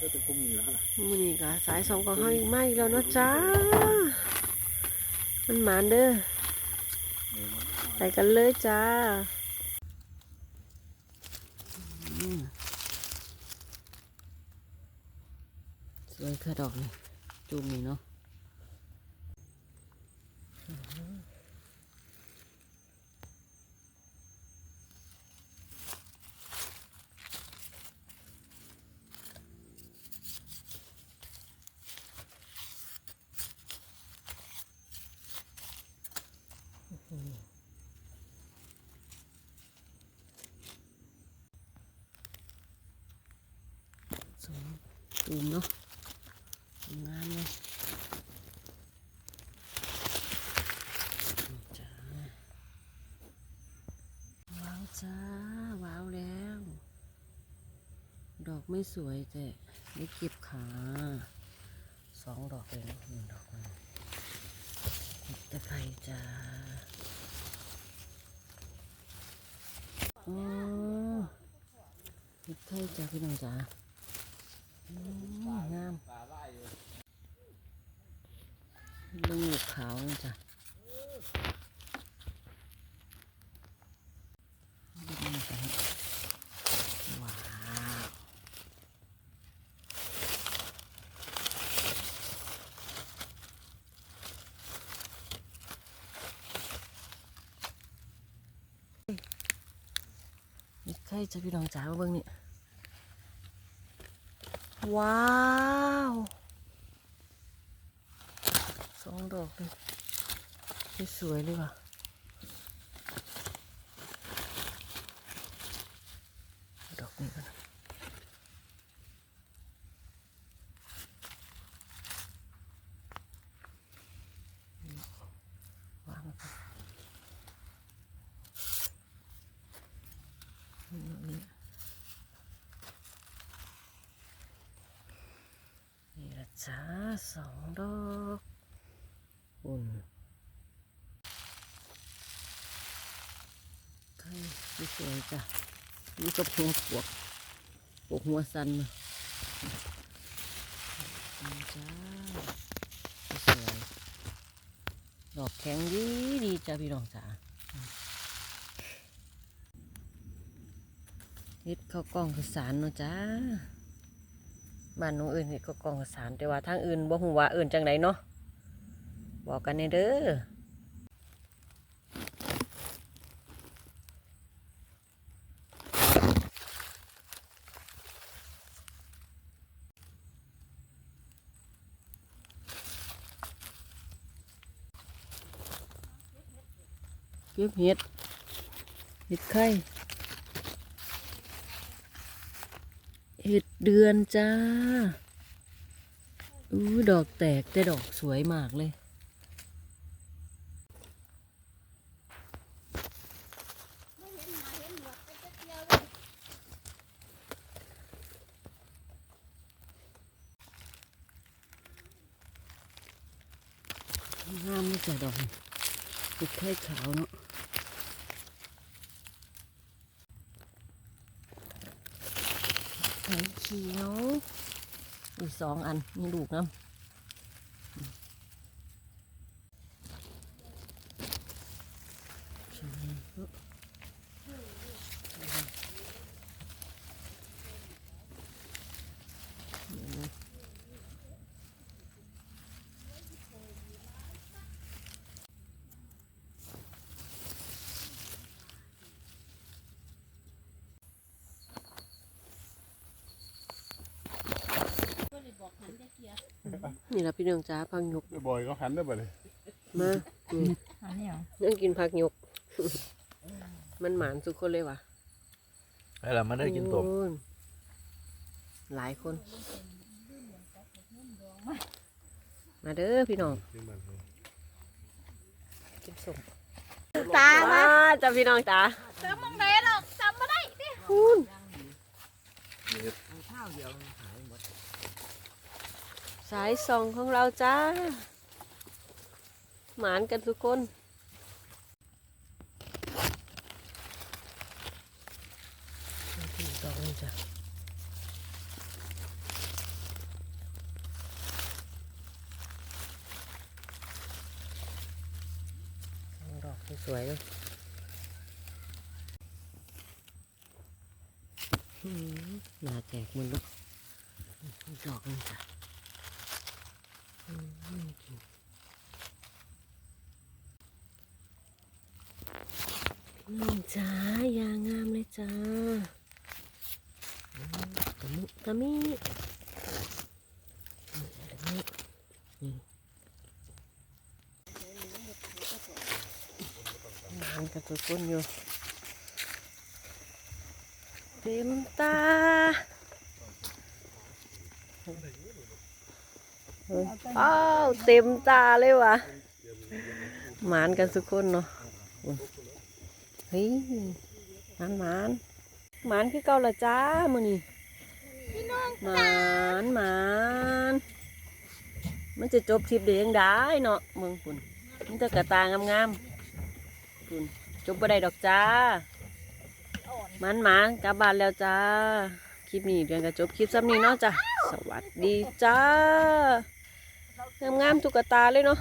ก็จะกุ้มอยู่นะมือนี่ก็สายสองของเขาอีกไม่แล้วเนาะจ้า มันหมานเด้อไปกันเลยจ้าอืมสวยค่ะดอกนี่จูมนี่เนาะสวย จูมเนาะงามเลยจ้าว้าวจ้า ว้าวแล้ว ดอกไม่สวยแต่ได้เก็บขาสองดอกเลยนะหนึ่งดอกเห็ดตะไคร้จ้าอ๋อเห็ดไข่จ้าพี่น้องจ้า งามลูกขาวจ้ะดูนี่จะว้าวนี่ใครจะพี่น้องจ๋ามาเบิ่งนี่ ว้าวสองดอกเลยนี่สวยเลยว่ะดอกนี้กันวางไปนี่นี่นี่ละ จ้าสองดอกอุ่นใครสวยจ้ะนี่ก็หัวปวกปวกหัวสันนะจ้าสวยดอกแข็งดีดีจ้าพี่น้องจ้าเฮ็ดข้าวกล้องข้าวสารเนาะจ้า บ้านน้องอื่นเฮ็กองสารแต่ว่าทางอื่นบ่ฮู้ว่าอื่นจังไดเนาะบอกกันเด้อเก็บเห็ดเห็ดไข่ เห็ดเดือนจ้าอู้ดอกแตกแต่ดอกสวยมากเลย งามไม่จ่ดอกติดไข่ขาวเนาะ ไข่เขียวอีกสองอันมีลูกนะ นี่ละพี่น้องจ้าพังหยกเดี๋ยวบอยก็หันได้บ่เลยมาอืมอันนี้เหรอนั่งกินผักหยก มันหมานสุกคนเลยว่ะไอ้ละมันได้กินตบโอ้ยหลายคน มาเด้อพี่น้องกินสมตามาจ้าพี่น้องจ้าเติมมึงไหนหรอกจำไม่ได้ดิพูน สายส่องของเราจ้า หมานกันทุกคนดอกสวยเลยหนาแตกมันลูกดอกนึงจ้ะ นี่จ้ายางามเลยจ้าอืมตะมุตะมิอืมตะมินี่งานกับตัวก้นอยู่เต็มตา อ้าวเต็มตาเลยวะหมานกันสุกคนเนาะเฮ้ยหมานหมานหมานคือเก่าละจ้ามือนี่หมานหมานมันจะจบทิปเดียงได้เนาะเมืองคุณมันจะกระตางามๆคุณจบบ่ได้ดอกจ้าหมันหมานกลับบ้านแล้วจ้าคลิปนี้เดือนกระจบคลิปซ้ำนี้เนาะจ้ะสวัสดีจ้า งามๆตุกตาเลยเนาะ